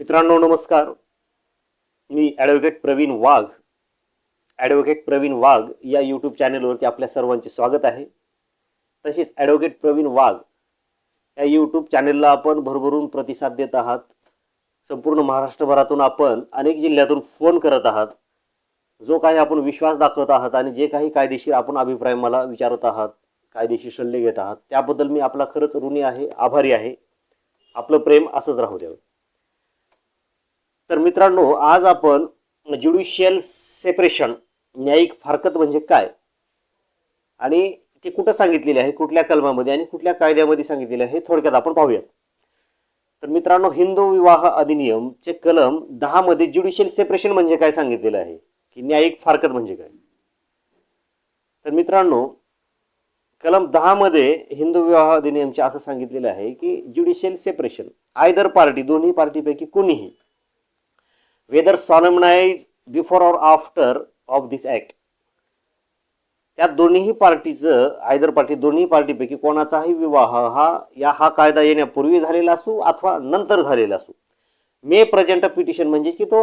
मित्रांनो नमस्कार. मी ॲडव्होकेट प्रवीण वाघ. ॲडव्होकेट प्रवीण वाघ या यूट्यूब चॅनलवरती आपल्या सर्वांचे स्वागत आहे. तसेच ॲडव्होकेट प्रवीण वाघ या यूट्यूब चॅनलला आपण भरभरून प्रतिसाद देत आहात. संपूर्ण महाराष्ट्रभरातून आपण अनेक जिल्ह्यातून फोन करत आहात. जो काही आपण विश्वास दाखवत आहात आणि जे काही कायदेशीर आपण अभिप्राय मला विचारत आहात कायदेशीर सल्ले घेत आहात त्याबद्दल मी आपला खरंच ऋणी आहे आभारी आहे. आपलं प्रेम असंच राहू द्यावं. तर मित्रांनो आज आपण ज्युडिशियल सेपरेशन न्यायिक फारकत म्हणजे काय? आणि ते कुठं सांगितलेले आहे? कुठल्या कलमामध्ये आणि कुठल्या कायद्यामध्ये सांगितलेले आहे? हे थोडक्यात आपण पाहूयात. तर मित्रांनो हिंदू विवाह अधिनियमचे कलम दहा मध्ये ज्युडिशियल सेपरेशन म्हणजे काय सांगितलेलं आहे? की न्यायिक फारकत म्हणजे काय? तर मित्रांनो कलम दहा मध्ये हिंदू विवाह अधिनियमचे असं सांगितलेलं आहे की ज्युडिशियल सेपरेशन आयदर पार्टी दोन्ही पार्टीपैकी कोणीही whether solemnise before or after of this act त्या दोन्हीही पार्टीचं आयदर पार्टी दोन्ही पार्टीपैकी कोणाचाही विवाह हा या हा कायदा येण्यापूर्वी झालेला असू अथवा नंतर झालेला असू. मे प्रेझेंट पिटिशन म्हणजे की तो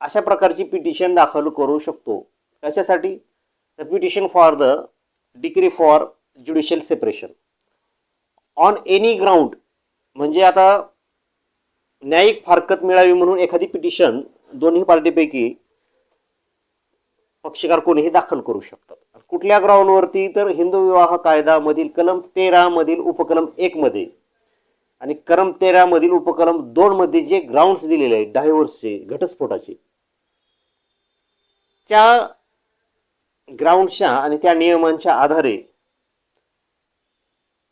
अशा प्रकारची पिटिशन दाखल करू शकतो. कशासाठी? The petition for the decree for judicial separation on any ground म्हणजे आता न्यायिक फारकत मिळावी म्हणून एखादी पिटिशन दोन्ही पार्टीपैकी पक्षकार कोणीही दाखल करू शकतात. कुठल्या ग्राउंडवरती तर हिंदू विवाह कायदा मधील कलम तेरा मधील उपकलम एक मध्ये आणि कलम तेरा मधील उपकलम दोन मध्ये जे ग्राउंड दिलेले आहेत डायव्हर्सचे घटस्फोटाचे त्या ग्राउंडच्या आणि त्या नियमांच्या आधारे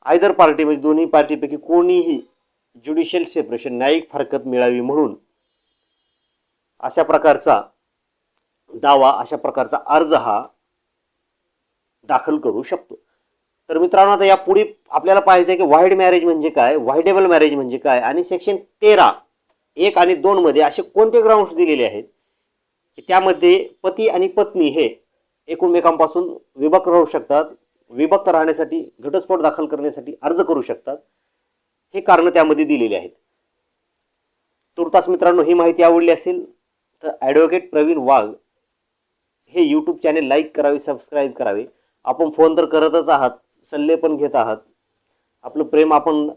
आयदर पार्टी म्हणजे दोन्ही पार्टीपैकी कोणीही ज्युडिशियल सेपरेशन न्यायिक फारकत मिळावी म्हणून अशा प्रकारचा दावा अशा प्रकारचा अर्ज हा दाखल करू शकतो. तर मित्रांनो आता यापुढे आपल्याला पाहायचं आहे की वाईड मॅरेज म्हणजे काय? व्हायडेबल मॅरेज म्हणजे काय? आणि सेक्शन तेरा एक आणि दोनमध्ये असे कोणते ग्राउंड्स दिलेले आहेत? की त्यामध्ये पती आणि पत्नी हे एकमेकांपासून विभक्त राहू शकतात. विभक्त राहण्यासाठी घटस्फोट दाखल करण्यासाठी अर्ज करू शकतात. हे कारण त्यामध्ये दिलेले आहेत. तुर्तास मित्रांनो ही माहिती आवडली असेल तर ॲडव्होकेट प्रवीण वाघ हे यूट्यूब चॅनेल लाईक करावे सबस्क्राईब करावे. आपण फोन तर करतच आहात सल्ले पण घेत आहात. आपलं प्रेम आपण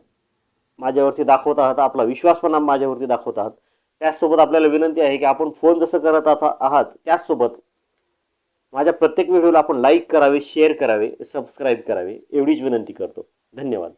माझ्यावरती दाखवत आहात आपला विश्वास पण माझ्यावरती दाखवत आहात. त्याचसोबत आपल्याला विनंती आहे की आपण फोन जसं करत आता आहात त्याचसोबत माझ्या प्रत्येक व्हिडिओला आपण लाईक करावे शेअर करावे सबस्क्राईब करावे एवढीच विनंती करतो. धन्यवाद.